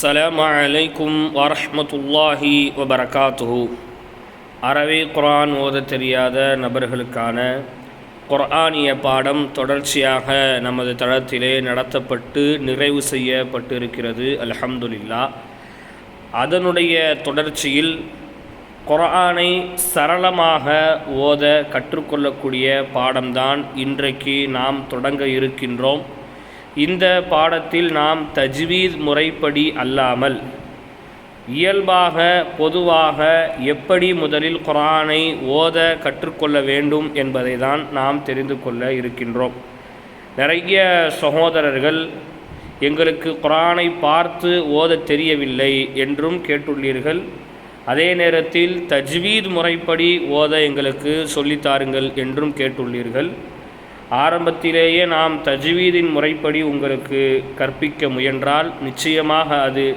السلام عليكم ورحمة الله وبركاته அறவே குர்ஆன் ஓத தெரியாத நபர்களுக்கான குர்ஆனிய பாடம் தொடர்ச்சியாக நமது தளத்திலே நடத்தப்பட்டு நிறைவு செய்யப்பட்டு இருக்கிறது அல்ஹம்துலில்லா அதனுடைய தொடர்ச்சியில் குர்ஆனை சரளமாக ஓத கற்றுக்கொள்ளக்கூடிய பாடம்தான் இன்றைக்கு நாம் தொடங்க இருக்கின்றோம் இந்த பாடத்தில் நாம் தஜ்வீத் முறைப்படி அல்லாமல் இயல்பாக பொதுவாக எப்படி முதலில் குரானை ஓத கற்றுக்கொள்ள வேண்டும் என்பதை தான் நாம் தெரிந்து கொள்ள இருக்கின்றோம். நிறைய சகோதரர்கள் எங்களுக்கு குரானை பார்த்து ஓத தெரியவில்லை என்றும் கேட்டுள்ளீர்கள். அதே நேரத்தில் தஜ்வீத் முறைப்படி ஓத எங்களுக்கு சொல்லித்தாருங்கள் என்றும் கேட்டுள்ளீர்கள். ஆரம்பத்திலேயே நாம் தஜ்வீதின் முறைப்படி உங்களுக்கு கற்பிக்க முயன்றால் நிச்சயமாக அது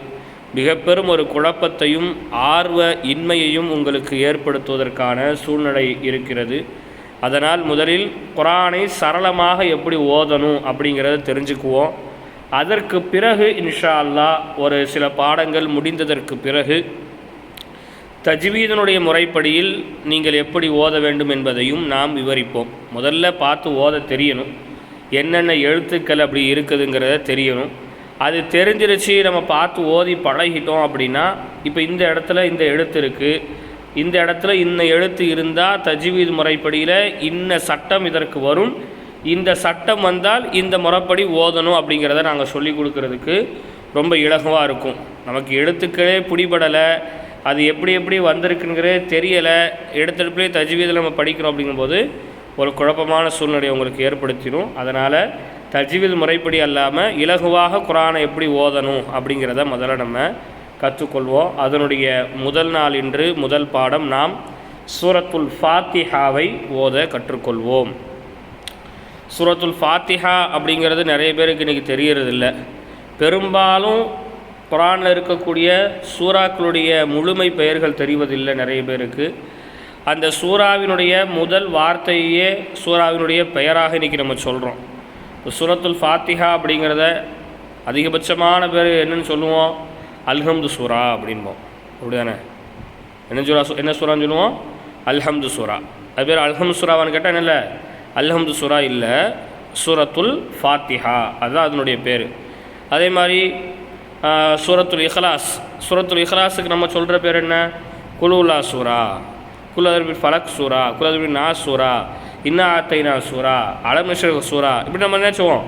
மிக பெரும் ஒரு குழப்பத்தையும் ஆர்வ இன்மையையும் உங்களுக்கு ஏற்படுத்துவதற்கான சூழ்நிலை இருக்கிறது. அதனால் முதலில் குரானை சரளமாக எப்படி ஓதணும் அப்படிங்கிறத தெரிஞ்சுக்குவோம். அதற்கு பிறகு இன்ஷா அல்லாஹ் ஒரு சில பாடங்கள் முடிந்ததற்கு பிறகு தஜ்வீதனுடைய முறைப்படியில் நீங்கள் எப்படி ஓத வேண்டும் என்பதையும் நாம் விவரிப்போம். முதல்ல பார்த்து ஓத தெரியணும். என்னென்ன எழுத்துக்கள் அப்படி இருக்குதுங்கிறத தெரியணும். அது தெரிஞ்சிருச்சு நம்ம பார்த்து ஓதி பழகிட்டோம் அப்படின்னா இப்போ இந்த இடத்துல இந்த எழுத்து இருக்குது இந்த இடத்துல இன்ன எழுத்து இருந்தால் தஜ்வீது முறைப்படியில் இன்ன சட்டம் இதற்கு வரும். இந்த சட்டம் வந்தால் இந்த முறைப்படி ஓதணும் அப்படிங்கிறத நாங்கள் சொல்லி கொடுக்கறதுக்கு ரொம்ப இலகுவாக இருக்கும். நமக்கு எழுத்துக்களே பிடிபடலை. அது எப்படி எப்படி வந்திருக்குங்கிறதே தெரியலை. எடுத்தெடுப்புலேயே தஜ்வீதில் நம்ம படிக்கிறோம் அப்படிங்கும்போது ஒரு குழப்பமான சூழ்நிலையை உங்களுக்கு ஏற்படுத்திடும். அதனால் தஜ்வீத் முறைப்படி அல்லாமல் இலகுவாக குரானை எப்படி ஓதணும் அப்படிங்கிறத முதல்ல நம்ம கற்றுக்கொள்வோம். அதனுடைய முதல் நாள் இன்று முதல் பாடம் நாம் சூரத்துல் ஃபாத்திஹாவை ஓத கற்றுக்கொள்வோம். சூரத்துல் ஃபாத்திஹா அப்படிங்கிறது நிறைய பேருக்கு இன்றைக்கி தெரியறதில்ல. பெரும்பாலும் குரானில் இருக்கக்கூடிய சூறாக்களுடைய முழுமை பெயர்கள் தெரிவதில்லை நிறைய பேருக்கு. அந்த சூறாவினுடைய முதல் வார்த்தையே சூறாவினுடைய பெயராக இன்றைக்கி நம்ம சொல்கிறோம் சூரத்துல் ஃபாத்திஹா அப்படிங்கிறத அதிகபட்சமான பேர் என்னன்னு சொல்லுவோம்? அல்ஹம்து சூரா அப்படின்போம். அப்படிதானே? என்ன சூரா என்ன சூறான்னு சொல்லுவோம்? அல்ஹம்து சூரா. அது பேர் அல்ஹம் சூறாவான்னு கேட்டால் என்ன இல்லை? அல்ஹம்து சூரா இல்லை. சூரத்துல் ஃபாத்திஹா. அதுதான் அதனுடைய பேர். அதே மாதிரி சூரத்துல் இஹ்லாஸ். சூரத்துல் இஹ்லாஸுக்கு நம்ம சொல்கிற பேர் என்ன? குலுல்லா சூரா. குலதர்பி ஃபலக் சூரா குலதர்பி நா சூரா இன்னா ஆத்தைனா சூரா அலமிஷர் சூரா. இப்படி நம்ம நினச்சிவோம்?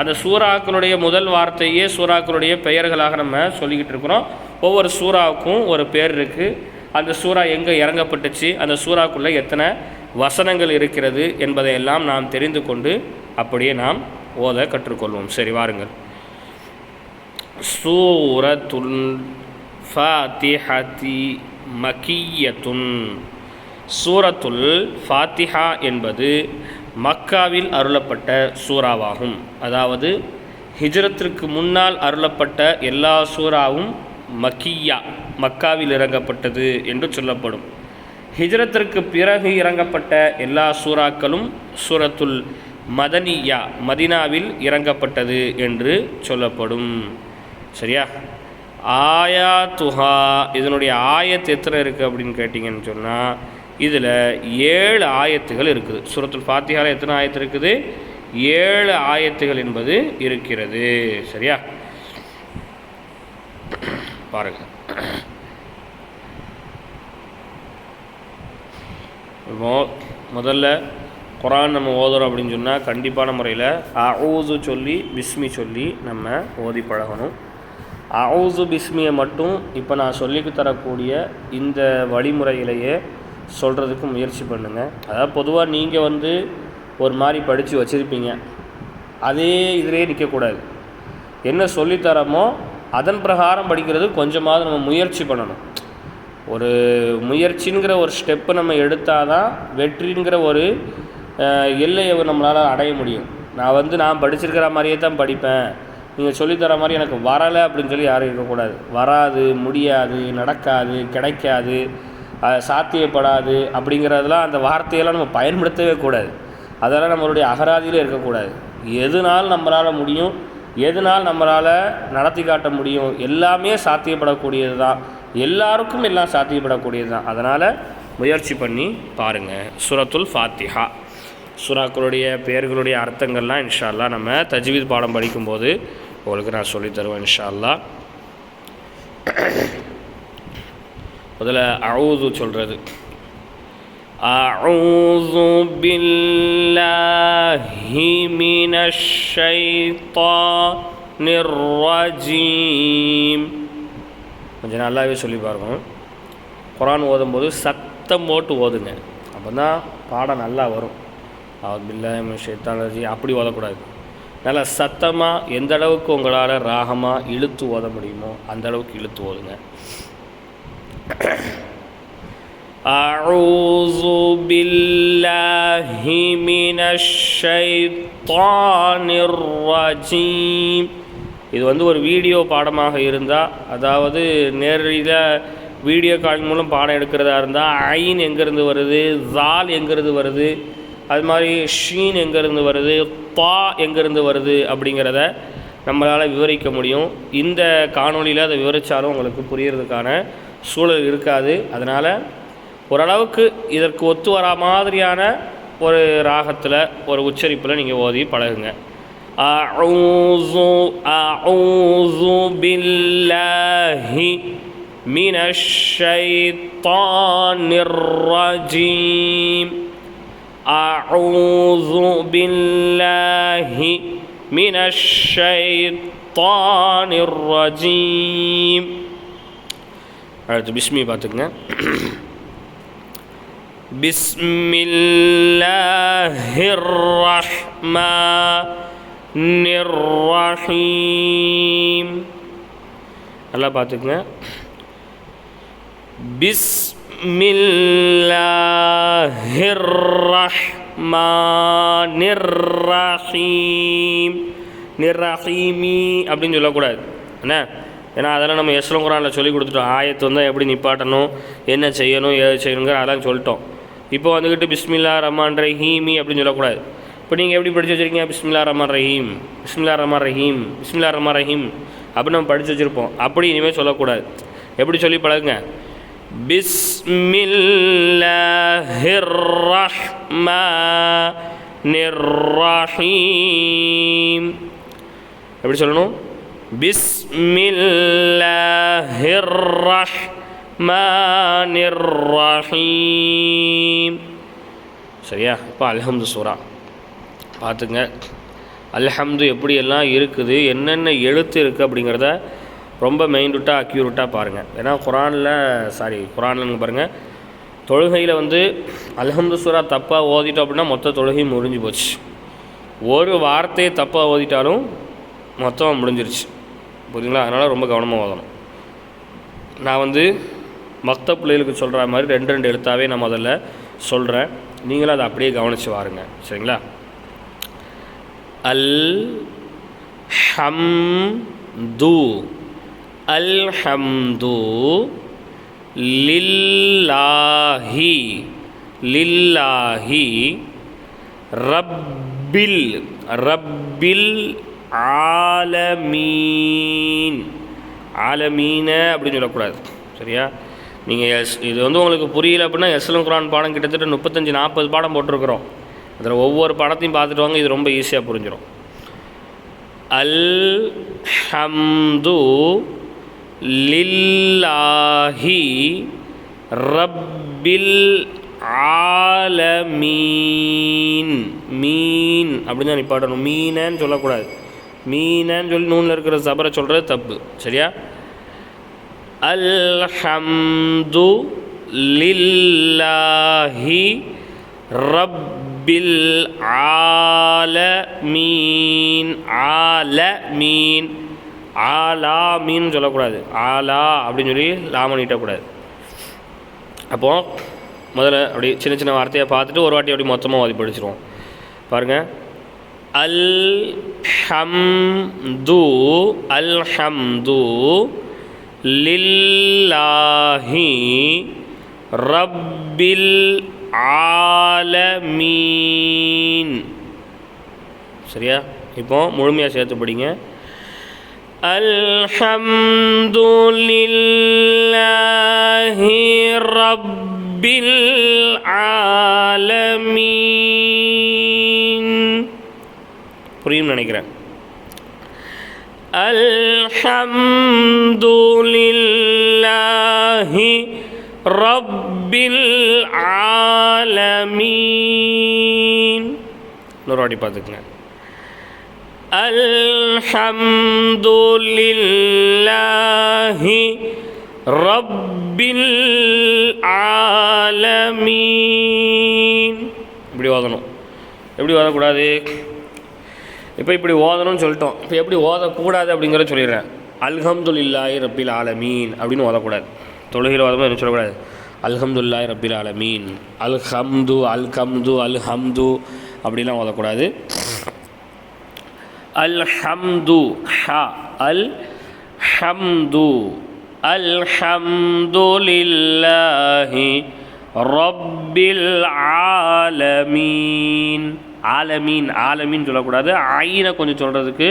அந்த சூறாக்களுடைய முதல் வார்த்தையே சூறாக்களுடைய பெயர்களாக நம்ம சொல்லிக்கிட்டு இருக்கிறோம். ஒவ்வொரு சூறாவுக்கும் ஒரு பேர் இருக்குது அந்த சூறா எங்கே இறங்கப்பட்டுச்சு? அந்த சூறாக்குள்ளே எத்தனை வசனங்கள் இருக்கிறது என்பதையெல்லாம் நாம் தெரிந்து கொண்டு அப்படியே நாம் ஓத கற்றுக்கொள்வோம். சரி வாருங்கள். சூரத்துல் ஃபாத்திஹதி மக்கியத்துன். சூரத்துல் ஃபாத்திஹா என்பது மக்காவில் அருளப்பட்ட சூறாவாகும். அதாவது ஹிஜ்ரத்திற்கு முன்னால் அருளப்பட்ட எல்லா சூறாவும் மக்கியா மக்காவில் இறங்கப்பட்டது என்று சொல்லப்படும். ஹிஜ்ரத்திற்கு பிறகு இறங்கப்பட்ட எல்லா சூறாக்களும் சூரத்துல் மதனியா மதினாவில் இறங்கப்பட்டது என்று சொல்லப்படும். சரியா? ஆயா துஹா இதனுடைய ஆயத்து எத்தனை இருக்குது அப்படின்னு கேட்டிங்கன்னு சொன்னால் இதில் ஏழு ஆயத்துகள் இருக்குது. சுரத்தில் ஃபாத்தியாவில் எத்தனை ஆயத்து இருக்குது? ஏழு ஆயத்துகள் என்பது இருக்கிறது. சரியா? பாருங்க. இப்போ முதல்ல குரான் நம்ம ஓதுறோம் அப்படின்னு சொன்னால் கண்டிப்பான முறையில் அவுது சொல்லி பிஸ்மி சொல்லி நம்ம ஓதி பழகணும். அவுசு பிஸ்மியை மட்டும் இப்போ நான் சொல்லிக்கு தரக்கூடிய இந்த வழிமுறையிலேயே சொல்கிறதுக்கு முயற்சி பண்ணுங்கள் அதாவது பொதுவாக நீங்கள் வந்து ஒரு மாதிரி படித்து வச்சுருப்பீங்க. அதே இதிலே நிற்கக்கூடாது என்ன சொல்லித்தரமோ அதன் பிரகாரம் படிக்கிறது கொஞ்சமாவது நம்ம முயற்சி பண்ணணும். ஒரு முயற்சிங்கிற ஒரு ஸ்டெப்பு நம்ம எடுத்தால் தான் வெற்றிங்கிற ஒரு எல்லையை நம்மளால் அடைய முடியும். நான் வந்து நான் படிச்சிருக்கிற மாதிரியே தான் படிப்பேன். நீங்கள் சொல்லித்தர மாதிரி எனக்கு வரலை அப்படின்னு சொல்லி யாரும் இருக்கக்கூடாது. வராது முடியாது நடக்காது கிடைக்காது சாத்தியப்படாது அப்படிங்கிறதெல்லாம் அந்த வார்த்தையெல்லாம் நம்ம பயன்படுத்தவே கூடாது. அதெல்லாம் நம்மளுடைய அகராதியில் இருக்கக்கூடாது. எதுனால் நம்மளால் முடியும் எதனால் நம்மளால் நடத்தி காட்ட முடியும் எல்லாமே சாத்தியப்படக்கூடியது தான். எல்லாருக்கும் எல்லாம் சாத்தியப்படக்கூடியது தான். அதனால் முயற்சி பண்ணி பாருங்கள் சுரத்துல் ஃபாத்திஹா. சுறாக்களுடைய பெயர்களுடைய அர்த்தங்கள்லாம் இன்ஷால்லாம் நம்ம தஜ்வீத் பாடம் படிக்கும்போது உங்களுக்கு நான் சொல்லித் தருவேன் இன்ஷா அல்லாஹ் முதல்ல அவுது சொல்கிறது أعوذ بالله من الشيطان الرجيم கொஞ்சம் நல்லாவே சொல்லி பாருங்க குரான் ஓதும்போது சத்தம் போட்டு ஓதுங்க அப்போ தான் பாடம் நல்லா வரும் அவர் பில்லாஹ் ஷைத்தான் ரஜீம் அப்படி ஓதக்கூடாது நல்லா சத்தமாக எந்த அளவுக்கு உங்களால் ராகமாக இழுத்து ஓத முடியுமோ அந்த அளவுக்கு இழுத்து ஓதுங்க أعوذ بالله من الشيطان الرجيم இது வந்து ஒரு வீடியோ பாடமாக இருந்தால் அதாவது நேரடியில் வீடியோ கால் மூலம் பாடம் எடுக்கிறதா இருந்தால் ஐன் எங்கேருந்து வருது ஜால் எங்கேருந்து வருது அது மாதிரி ஷீன் எங்கேருந்து வருது பா எங்கேருந்து வருது அப்படிங்கிறத நம்மளால் விவரிக்க முடியும் இந்த காணொளியில் அதை விவரித்தாலும் உங்களுக்கு புரியறதுக்கான சூழல் இருக்காது அதனால் ஓரளவுக்கு இதற்கு ஒத்து வரா மாதிரியான ஒரு ராகத்தில் ஒரு உச்சரிப்பில் நீங்கள் ஓதி பழகுங்க أعوذ أعوذ بالله من الشيطان الرجيم أعوذ بالله من الشيطان الرجيم அடுத்து பிஸ்மி பார்த்துக்குங்க بسم الله الرحمن الرحيم நல்லா பார்த்துக்குங்க بسم நிர்ராஹீம் நிர்ராஹீமி அப்படின்னு சொல்லக்கூடாது. என்ன? ஏன்னா அதெல்லாம் நம்ம எஸ்லம் குரானில் சொல்லி கொடுத்துட்டோம். ஆயத்து வந்தால் எப்படி நிப்பாட்டணும்? என்ன செய்யணும்? ஏது செய்யணுங்கிற அதெல்லாம் சொல்லிட்டோம். இப்போ வந்துக்கிட்டு பிஸ்மில்லா ரஹ்மான் ரஹீமி அப்படின்னு சொல்லக்கூடாது. இப்போ நீங்கள் எப்படி படித்து வச்சுருக்கீங்க? பிஸ்மில்லா ரஹ்மான் ரஹீம் பிஸ்மில்லா ரஹ்மான் ரஹீம் பிஸ்மில்லா ரஹ்மான் ரஹீம் அப்படின்னு நம்ம படித்து வச்சுருப்போம். அப்படி இனிமேல் சொல்லக்கூடாது. எப்படி சொல்லி பழகுங்க? بسم الله الرحمن الرحيم எப்படி சொல்லணும்? بسم الله الرحمن الرحيم சரியா? இப்போ அல்ஹம்து சூரா. பார்த்துங்க. அல்ஹம்து எப்படியெல்லாம் இருக்குது என்னென்ன எழுத்து இருக்குது அப்படிங்கிறத ரொம்ப மெயின்டுட்டாக அக்யூரட்டாக பாருங்கள் ஏன்னா குரானில் சாரி குரானில் பாருங்கள் தொழுகையில் வந்து அல்ஹம்து சூரா தப்பாக ஓதிட்டோம் அப்படின்னா மொத்த தொழுகையும் முடிஞ்சு போச்சு. ஒரு வார்த்தையை தப்பாக ஓதிட்டாலும் மொத்தமாக முடிஞ்சிருச்சு. புரியுதுங்களா? அதனால் ரொம்ப கவனமாக ஓதணும். நான் வந்து மற்ற பிள்ளைகளுக்கு சொல்கிற மாதிரி ரெண்டு ரெண்டு எழுத்தாவே நான் முதல்ல சொல்கிறேன் நீங்களும் அதை அப்படியே கவனித்து வாருங்க. சரிங்களா? அல் ஹம் து அல்ஹம்து லில்லாஹி லில்லாஹி ரப்பில் ரப்பில் ஆலமீன். ஆலமீன அப்படின்னு சொல்லக்கூடாது. சரியா? நீங்கள் எஸ் இது வந்து உங்களுக்கு புரியல அப்படின்னா எஸ்எலும் குரான் பாடம் கிட்டத்தட்ட முப்பத்தஞ்சு நாற்பது பாடம் போட்டிருக்கிறோம். அதில் ஒவ்வொரு பாடத்தையும் பார்த்துட்டு வாங்க இது ரொம்ப ஈஸியாக புரிஞ்சிடும் அல் ஹம்து லில்லாஹி ரப்பில் ஆலமீன். மீன் அப்படின்னு தான் நிப்பாட்டணும் மீனன்னு சொல்லக்கூடாது. மீனன்னு சொல்லி நூலில் இருக்கிற சபரை சொல்கிறது தப்பு. சரியா? அல்ஹம்து லில்லாஹி ரப்பில் ஆல மீன் ஆல மீன் சொல்லக்கூடாது. ஆலா அப்படின்னு சொல்லி லாம நீட்டக்கூடாது அப்போது முதல்ல அப்படி சின்ன சின்ன வார்த்தையை பார்த்துட்டு ஒரு வாட்டி அப்படி மொத்தமாக ஓதி படிச்சிருவோம். பாருங்கள் அல் ஹம்து அல் ஹம்து லில்லாஹி ரப்பில் ஆலமீன். சரியா? இப்போ முழுமையாக சேர்த்து படிங்க. الحمد لله رب العالمين புரியும் நினைக்கிறேன் الحمد لله رب العالمين இன்னொரு வாட்டி பார்த்துக்கங்க الحمد لله رب العالمين இப்படி ஓதணும் எப்படி ஓதக்கூடாது இப்போ இப்படி ஓதணும்னு சொல்லிட்டோம் இப்போ எப்படி ஓதக்கூடாது அப்படிங்கிறத சொல்லிடுறேன் அல்ஹம்துலில்லாஹி ரப்பில் ஆலமீன் அப்படின்னு ஓதக்கூடாது தொழுகையில் ஓதமாக என்ன சொல்லக்கூடாது அல்ஹம்துல்லாஹி ரப்பில் ஆலமீன் அல் ஹம்து அல் கம்து அல் ஹம்து அப்படிலாம் ஓதக்கூடாது அல் ஹம்து ஹ அல் ஹம்து அல் ஹம்துலில்லாஹி ரப்பில் ஆலமீன். ஆலமீன் ஆலமீன் சொல்லக்கூடாது. ஐனை கொஞ்சம் சொல்கிறதுக்கு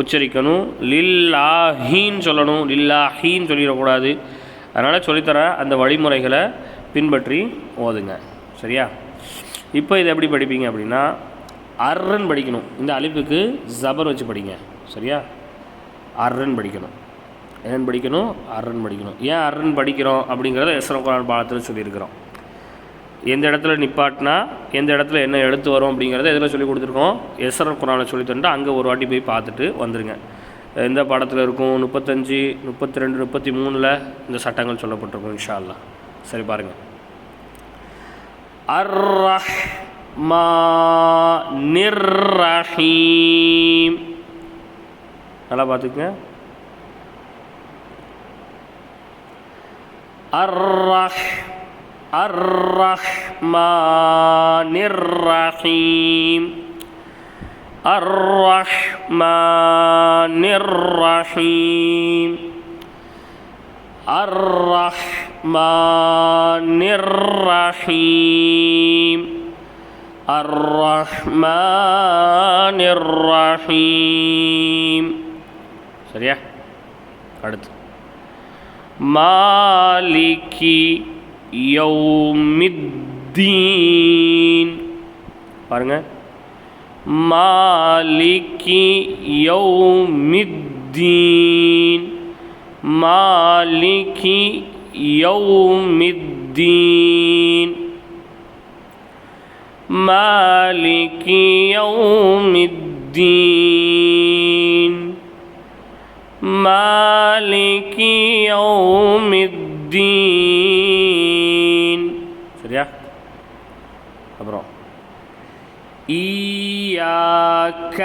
உச்சரிக்கணும். லில்லாஹின்னு சொல்லணும். லில்லாஹின்னு சொல்லிடக்கூடாது. அதனால் சொல்லித்தரேன் அந்த வழிமுறைகளை பின்பற்றி ஓதுங்க. சரியா? இப்போ இதை எப்படி படிப்பீங்க அப்படின்னா அர்ரன் படிக்கணும். இந்த அழிப்புக்கு ஜபர் வச்சு படிங்க. சரியா? அர்ரன் படிக்கணும். என்னன்னு படிக்கணும்? அர்ரன் படிக்கணும். ஏன் அர்ரன் படிக்கிறோம் அப்படிங்கிறத எஸ்ரம் குரான் பாடத்தில் சொல்லியிருக்கிறோம். எந்த இடத்துல நிப்பாட்டினா எந்த இடத்துல என்ன எடுத்து வரும் அப்படிங்கிறத எதில் சொல்லி கொடுத்துருக்கோம்? எஸ்ஆர் குரானை சொல்லி தந்துட்டு அங்கே ஒரு வாட்டி போய் பார்த்துட்டு வந்துருங்க. எந்த பாடத்தில் இருக்கும் முப்பத்தஞ்சு முப்பத்தி ரெண்டு முப்பத்தி மூணில் இந்த சட்டங்கள் சொல்லப்பட்டிருக்கும் இன்ஷா அல்லா சரி பாருங்கள் அர் மா நிர்ரஹீம் நல்லா பார்த்துக்குங்க அர்ரஹ் الرحمن الرحيم الرحمن الرحيم الرحمن الرحيم الرحمن الرحيم சரியா அடுத்து மாலிகி யௌமித்தீன் பாருங்க மாலிகி யௌமித்தீன் மாலிகி யௌமித்தீன் மாலிகி யௌமித்தீன் மாலிகி யௌமித்தீன் சரியா அப்புறம் ஈயாக்க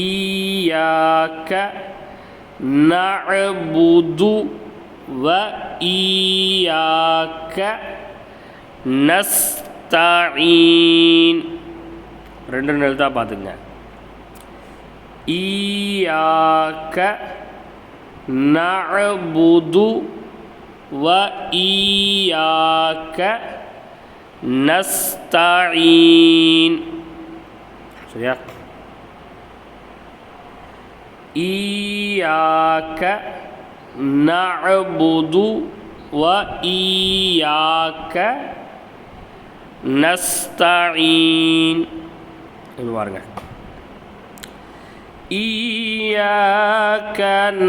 ஈயாக்க நஅபுது வ ஈயாக்க நஸ்தஈன் ரெண்டு ரெண்டு எழுத்தாக பார்த்துங்க ஈயாக்க நபுது வ ஈயாக்க நஸ்தஈன். சரியா? ஈயாக்க நபுது வ ஈயாக்க நஸ்தஈன் இது பாருங்க إياك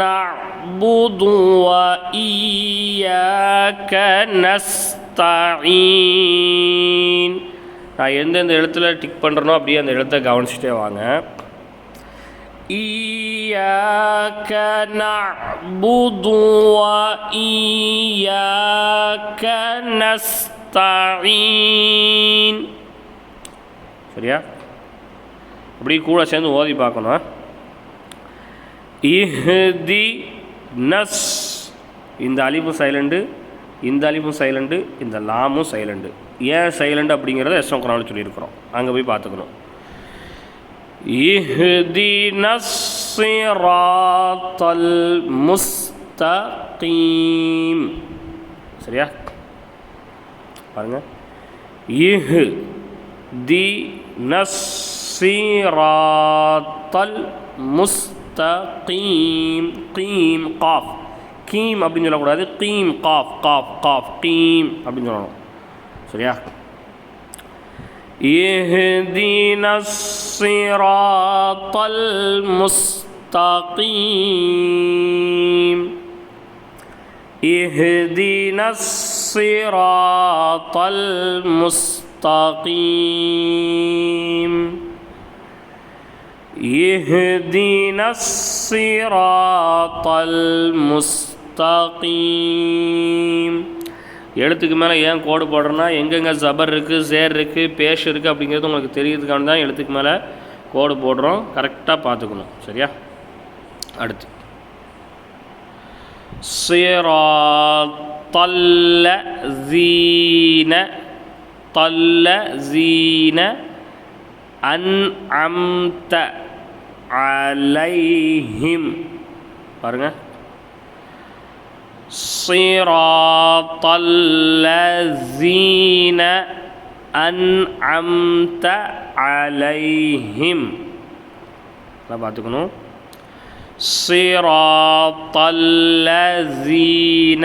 نعبد وإياك نستعين நான் எந்தெந்த இடத்துல டிக் பண்ணுறனோ அப்படியே அந்த இடத்த கவனிச்சுட்டே வாங்க إياك نعبد وإياك نستعين சரியா? அப்படி கூட சேர்ந்து ஓதி பார்க்கணும் இஹ்தி நஸ் இந்த அழிப்பு சைலண்டு இந்த அழிப்பும் சைலண்டு இந்த லாமும் சைலண்டு. ஏன் சைலண்ட் அப்படிங்கிறத எஸ்எம் குரானில் சொல்லியிருக்கிறோம். அங்கே போய் பார்த்துக்கணும். இஹ்தி நஸ்ஸிராத்தல் முஸ்தகீம். சரியா? பாருங்க இஹ் தி நஸ்ஸிராத்தல் முஸ்த முஸ்தகீம் கீம் காஃப் கீம் அப்படின்னு சொல்லக்கூடாது கீம் காஃப் காஃப் காஃப் கீம் அப்படின்னு சொல்லணும் சரியா اهدنا الصراط المستقيم اهدنا الصراط المستقيم اهدنا الصراط المستقيم எழுத்துக்கு மேலே ஏன் கோடு போடுறோன்னா எங்கெங்கே ஜபர் இருக்குது சேர் இருக்குது பேஷ் இருக்குது அப்படிங்கிறது உங்களுக்கு தெரியறதுக்கான தான் எழுத்துக்கு மேலே கோடு போடுறோம் கரெக்டாக பார்த்துக்கணும் சரியா அடுத்து சிராத்தல்ல ஜீன தல்ல ஜீன அன் அம்த அலைஹிம் பாருங்கள் صراط الذين أنعمت عليهم நான் பார்த்துக்கணும் صراط الذين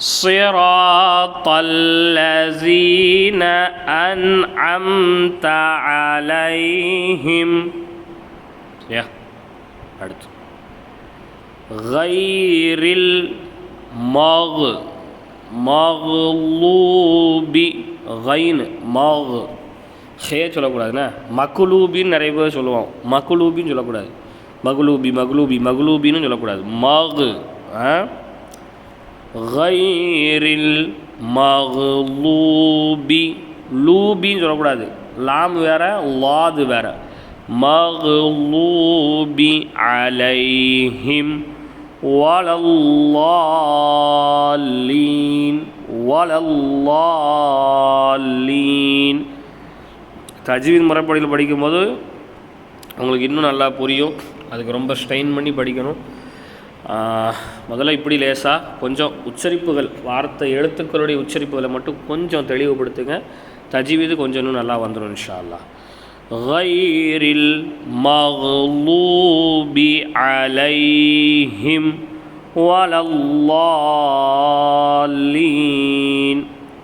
صراط الذين أنعمت عليهم يا அடுத்து غير المغ மகுலூபி கைன் மகு ஹே சொல்லக்கூடாதுண்ணே மக்குலூபின்னு நிறைய பேர் சொல்லுவோம் மக்குலூபின்னு சொல்லக்கூடாது மகுலூபி மகுலூபி மகுலூபின்னு சொல்லக்கூடாது மகு கைரில் மகூபி லூபின்னு சொல்லக்கூடாது. லாம் வேற லாது வேற. மகூபி அலைஹிம் வலல்லாலீன் வலல்லாலீன் தஜ்வீத் முறைப்படியில் படிக்கும்போது உங்களுக்கு இன்னும் நல்லா புரியும். அதுக்கு ரொம்ப ஸ்ட்ரெயின் பண்ணி படிக்கணும். முதல்ல இப்படி லேசாக கொஞ்சம் உச்சரிப்புகள் வார்த்தை எழுத்துக்களுடைய உச்சரிப்புகளை மட்டும் கொஞ்சம் தெளிவுபடுத்துங்க தஜ்வீது கொஞ்சம் இன்னும் நல்லா வந்துடும் இன்ஷா அல்லாஹ் غير المغضوب عليهم ولا الضالين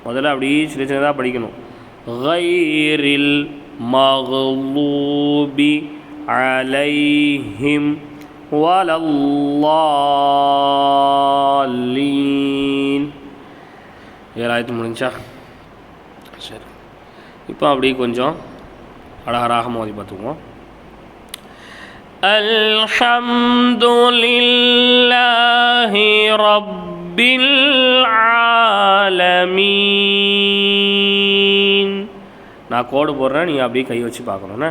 முதல்ல அப்படியே சின்ன சின்னதாக படிக்கணும் غير المغضوب عليهم ولا الضالين ஏழாயிரத்து முடிஞ்சா சரி இப்போ அப்படியே கொஞ்சம் அழகராக மோதி பார்த்துக்குவோம் الحمد لله رب العالمين நான் கோடு போடுறேன் நீங்கள் அப்படியே கை வச்சு பார்க்கணுண்ணே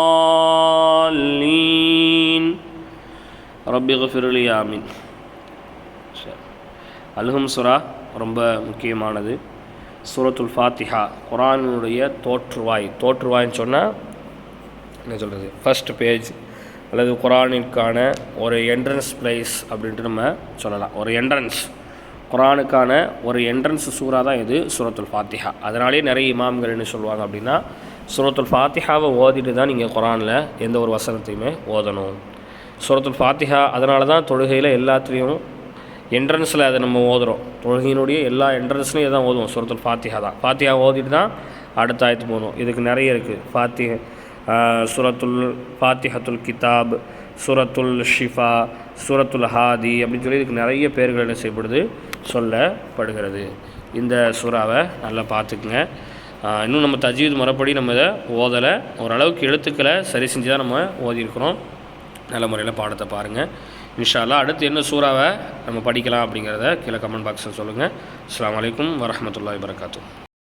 ரப்பி கஃபிருலி ஆமீன். சரி. அல்ஹம் சுரா ரொம்ப முக்கியமானது. சூரத்துல் ஃபாத்திஹா குரானுடைய தோற்றுவாய். தோற்றுவாய்ன்னு சொன்னால் என்ன சொல்கிறது ஃபஸ்ட் பேஜ் அல்லது குரானிற்கான ஒரு என்ட்ரன்ஸ் பிளேஸ் அப்படின்ட்டு நம்ம சொல்லலாம். ஒரு என்ட்ரன்ஸ் குரானுக்கான ஒரு என்ட்ரன்ஸ் சூறா தான் இது சூரத்துல் ஃபாத்திஹா. அதனாலே நிறைய இமாம்கள் என்ன சொல்லுவாங்க அப்படின்னா சூரத்துல் ஃபாத்திஹாவை ஓதிட்டு தான் நீங்கள் குரானில் எந்த ஒரு வசனத்தையுமே ஓதணும். சூரத்துல் ஃபாத்திஹா அதனால தான் தொழுகையில் எல்லாத்துலேயும் என்ட்ரன்ஸில் அதை நம்ம ஓதுறோம். தொழுகையினுடைய எல்லா என்ட்ரன்ஸ்லையும் இதான் ஓதுவோம் சூரத்துல் ஃபாத்திஹா தான். ஃபாத்திஹா ஓதிட்டு தான் அடுத்த ஆயத்து போகணும். இதுக்கு நிறைய இருக்குது ஃபாத்தி சூரத்துல் ஃபாத்திஹத்துல் கிதாப் சூரத்துல் ஷிஃபா சூரத்துல் ஹாதி அப்படின்னு சொல்லி இதுக்கு நிறைய பேர்கள் என்ன செய்யப்படுது? சொல்லப்படுகிறது. இந்த சூறாவை நல்லா பார்த்துக்குங்க. இன்னும் நம்ம தஜீத் முறைப்படி நம்ம இதை ஓதலை. ஓரளவுக்கு எழுத்துக்களை சரி செஞ்சு தான் நம்ம ஓதியிருக்கிறோம். நல்ல முறையில் பாடத்தை பாருங்கள் இன்ஷால்லா அடுத்து என்ன சூறாவை நம்ம படிக்கலாம் அப்படிங்கிறத கீழே கமெண்ட் பாக்ஸில் சொல்லுங்கள் அஸ்ஸலாமு வலைக்கம் வரஹ்மத்துல்லாஹி வரகாத்துஹ்